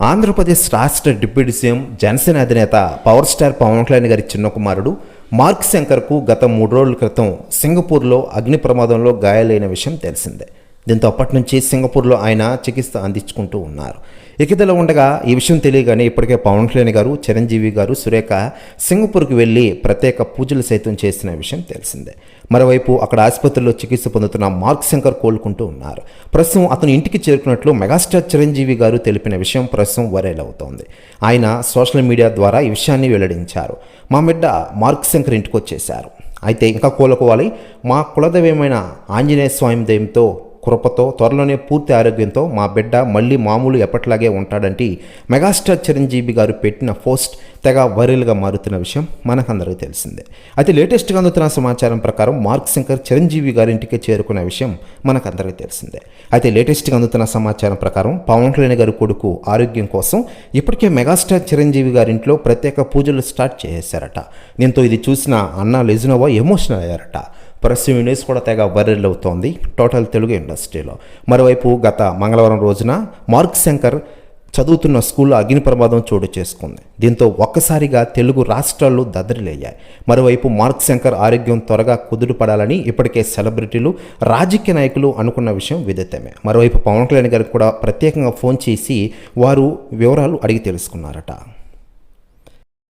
ఆంధ్రప్రదేశ్ రాష్ట్ర deputy CM Janasena అధినేత power star Pawan Kalyan గారి చిన్న కుమారుడు మార్క్ శంకర్కు గత మూడు రోజుల క్రితం సింగపూర్లో అగ్ని ప్రమాదంలో గాయాలైన విషయం తెలిసిందే. దీంతో అప్పటి నుంచి సింగపూర్లో ఆయన చికిత్స అందించుకుంటూ ఉన్నారు. ఇకదలో ఉండగా ఈ విషయం తెలియగానే ఇప్పటికే పవన్ కళ్యాణ్ గారు చిరంజీవి గారు సురేఖ సింగపూర్కి వెళ్ళి ప్రత్యేక పూజలు సైతం చేసిన విషయం తెలిసిందే. మరోవైపు అక్కడ ఆసుపత్రిలో చికిత్స పొందుతున్న మార్క్ శంకర్ కోలుకుంటూ ఉన్నారు. ప్రస్తుతం అతను ఇంటికి చేరుకున్నట్లు మెగాస్టార్ చిరంజీవి గారు తెలిపిన విషయం ప్రస్తుతం వైరల్ అవుతోంది. ఆయన సోషల్ మీడియా ద్వారా ఈ విషయాన్ని వెల్లడించారు. మా బిడ్డ మార్క్ శంకర్ ఇంటికి వచ్చేశారు. అయితే ఇంకా కోలుకోవాలి. మా కులదైవమైన ఆంజనేయ స్వామి దయంతో కృపతో త్వరలోనే పూర్తి ఆరోగ్యంతో మా బిడ్డ మళ్ళీ మామూలు ఎప్పట్లాగే ఉంటాడంటే మెగాస్టార్ చిరంజీవి గారు పెట్టిన పోస్ట్ తెగ వైరల్గా మారుతున్న విషయం మనకందరికీ తెలిసిందే. అయితే లేటెస్ట్గా అందుతున్న సమాచారం ప్రకారం మార్క్ శంకర్ చిరంజీవి గారింటికి చేరుకున్న విషయం మనకందరికీ తెలిసిందే. అయితే లేటెస్ట్గా అందుతున్న సమాచారం ప్రకారం పవన్ కళ్యాణ్ గారి కొడుకు ఆరోగ్యం కోసం ఇప్పటికే మెగాస్టార్ చిరంజీవి గారి ఇంట్లో ప్రత్యేక పూజలు స్టార్ట్ చేశారట. దీంతో ఇది చూసిన అన్న లెజినోవా ఎమోషనల్ అయ్యారట. ప్రస్తుతం న్యూస్ కూడా తెగ వైరల్ అవుతోంది. టోటల్ తెలుగు ఇండస్ట్రీలో. మరోవైపు గత మంగళవారం రోజున మార్క్ శంకర్ చదువుతున్న స్కూల్లో అగ్ని ప్రమాదం చోటు చేసుకుంది. దీంతో ఒక్కసారిగా తెలుగు రాష్ట్రాల్లో దద్దరిలయ్యాయి మరోవైపు మార్క్ శంకర్ ఆరోగ్యం త్వరగా కుదురు పడాలని ఇప్పటికే సెలబ్రిటీలు రాజకీయ నాయకులు అనుకున్న విషయం విదితమే. మరోవైపు పవన్ కళ్యాణ్ గారికి కూడా ప్రత్యేకంగా ఫోన్ చేసి వారు వివరాలు అడిగి తెలుసుకున్నారట.